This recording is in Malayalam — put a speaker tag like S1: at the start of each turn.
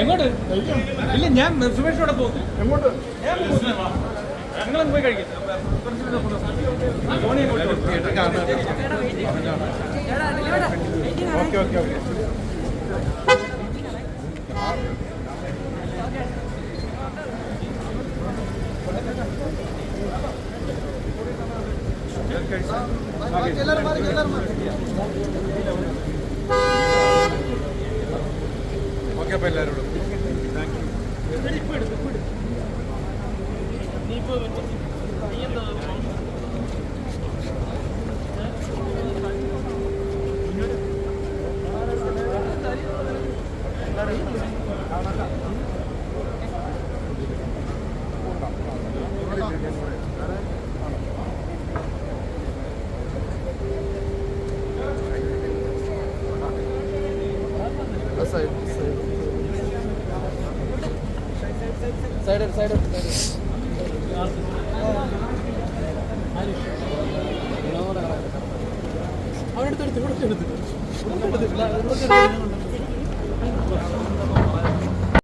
S1: എങ്ങോട്ട്? ഇല്ല ഞാൻ സുമേഷോടെ പോകുന്നു.
S2: എങ്ങോട്ട്?
S1: ഞാൻ പോകുന്നു. ഞങ്ങളങ്ങ് പോയി കഴിക്കും.
S2: Okay okay okay. ഓക്കെ അപ്പോൾ എല്ലാവരോടും.
S3: സൈഡ് സൈഡ് അവിടെ എടുത്ത് എടുത്ത് ഇവിടെ എടുത്ത് ഇവിടെ എടുത്ത്